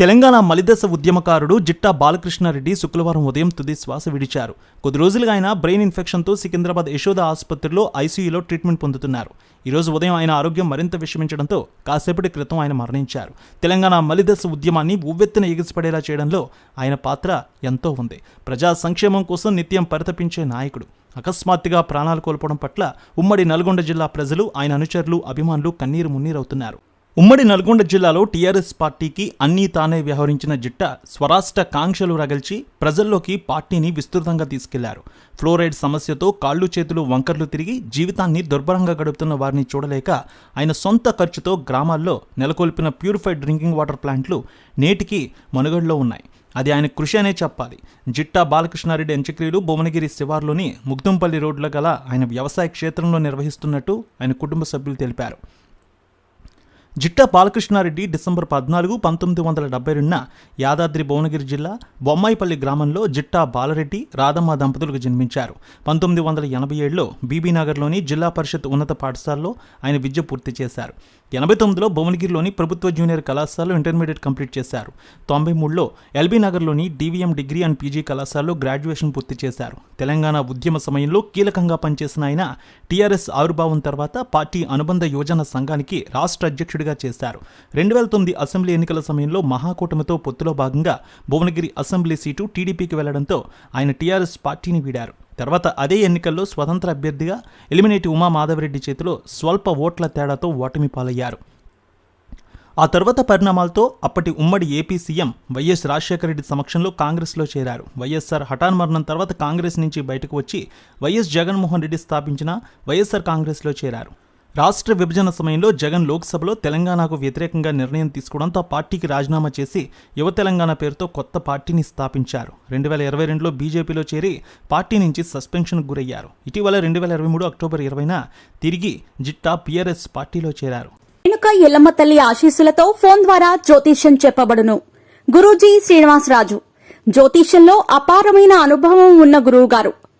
తెలంగాణ మలిదశ ఉద్యమకారుడు జిట్టా బాలకృష్ణారెడ్డి శుక్రవారం ఉదయం తుది శ్వాస విడిచారు. కొద్ది రోజులుగా ఆయన బ్రెయిన్ ఇన్ఫెక్షన్తో సికింద్రాబాద్ యశోద ఆసుపత్రిలో ఐసీయూలో ట్రీట్మెంట్ పొందుతున్నారు. ఈరోజు ఉదయం ఆయన ఆరోగ్యం మరింత విషమించడంతో కాసేపటి క్రితం ఆయన మరణించారు. తెలంగాణ మలిదశ ఉద్యమాన్ని ఉవ్వెత్తున ఎగిసిపడేలా చేయడంలో ఆయన పాత్ర ఎంతో ఉంది. ప్రజా సంక్షేమం కోసం నిత్యం పరితపించే నాయకుడు. అకస్మాత్తుగా ప్రాణాలు కోల్పోవడం పట్ల ఉమ్మడి నల్గొండ జిల్లా ప్రజలు ఆయన అనుచరులు అభిమానులు కన్నీరు మున్నీరవుతున్నారు. ఉమ్మడి నల్గొండ జిల్లాలో టీఆర్ఎస్ పార్టీకి అన్నీ తానే వ్యవహరించిన జిట్ట స్వరాష్ట్ర కాంక్షలు రగల్చి ప్రజల్లోకి పార్టీని విస్తృతంగా తీసుకెళ్ళారు. ఫ్లోరైడ్ సమస్యతో కాళ్ళు చేతులు వంకర్లు తిరిగి జీవితాన్ని దుర్భరంగా గడుపుతున్న వారిని చూడలేక ఆయన సొంత ఖర్చుతో గ్రామాల్లో నెలకొల్పిన ప్యూరిఫైడ్ డ్రింకింగ్ వాటర్ ప్లాంట్లు నేటికి మనుగడలో ఉన్నాయి. అది ఆయన కృషి అనే చెప్పాలి. జిట్టా బాలకృష్ణారెడ్డి అంత్యక్రియలు భువనగిరి శివార్లోని ముగ్దుంపల్లి రోడ్ల గల ఆయన వ్యవసాయ క్షేత్రంలో నిర్వహిస్తున్నట్టు ఆయన కుటుంబ సభ్యులు తెలిపారు. జిట్టా బాలకృష్ణారెడ్డి డిసెంబర్ పద్నాలుగు పంతొమ్మిది వందల డెబ్బై రెండున యాదాద్రి భువనగిరి జిల్లా బొమ్మాయిపల్లి గ్రామంలో జిట్టా బాలరెడ్డి రాధమ్మ దంపతులకు జన్మించారు. పంతొమ్మిది వందల ఎనభై ఏడులో బీబీనగర్లోని జిల్లా పరిషత్ ఉన్నత పాఠశాలలో ఆయన విద్య పూర్తి చేశారు. ఎనభై తొమ్మిదిలో భువనగిరిలోని ప్రభుత్వ జూనియర్ కళాశాలలో ఇంటర్మీడియట్ కంప్లీట్ చేశారు. తొంభై మూడులో ఎల్బీ నగర్లోని డీవీఎం డిగ్రీ అండ్ పీజీ కళాశాలలో గ్రాడ్యుయేషన్ పూర్తి చేశారు. తెలంగాణ ఉద్యమ సమయంలో కీలకంగా పనిచేసిన ఆయన టీఆర్ఎస్ ఆవిర్భావం తర్వాత పార్టీ అనుబంధ యువజన సంఘానికి రాష్ట్ర అధ్యక్షుడిగా చేశారు. రెండు వేల తొమ్మిది అసెంబ్లీ ఎన్నికల సమయంలో మహాకూటమితో పొత్తులో భాగంగా భువనగిరి అసెంబ్లీ సీటు టీడీపీకి వెళ్ళడంతో ఆయన టీఆర్ఎస్ పార్టీని వీడారు. తర్వాత అదే ఎన్నికల్లో స్వతంత్ర అభ్యర్థిగా ఎలిమినేటి ఉమా మాధవరెడ్డి చేతిలో స్వల్ప ఓట్ల తేడాతో ఓటమి పాలయ్యారు. ఆ తర్వాత పరిణామాలతో అప్పటి ఉమ్మడి AP CM YS Rajasekhara Reddy సమక్షంలో కాంగ్రెస్లో చేరారు. వైఎస్ఆర్ హఠాన్ మరణం తర్వాత కాంగ్రెస్ నుంచి బయటకు వచ్చి వైఎస్ జగన్మోహన్ రెడ్డి స్థాపించిన వైఎస్ఆర్ కాంగ్రెస్లో చేరారు. రాష్ట్ర విభజన సమయంలో జగన్ లోక్సభలో తెలంగాణకు వ్యతిరేకంగా నిర్ణయం తీసుకోవడంతో పార్టీకి రాజీనామా చేసి యువ తెలంగాణ పేరుతో కొత్త పార్టీని స్థాపించారు. రెండు వేల ఇరవై రెండులో బీజేపీలో చేరి పార్టీ నుంచి సస్పెన్షన్కు గురయ్యారు. ఇటీవల రెండు వేల ఇరవై మూడు అక్టోబర్ ఇరవైన తిరిగి జిట్టా పిఆర్ఎస్ పార్టీలో చేరారు. వెనుక ఎల్లమ్మ తల్లి ఆశీస్సులతో ఫోన్ ద్వారా జ్యోతిష్యం చెప్పబడును. గురూజీ శ్రీనివాసరాజు. జ్యోతిష్యంలో అపారమైన అనుభవం ఉన్న గురువు గారు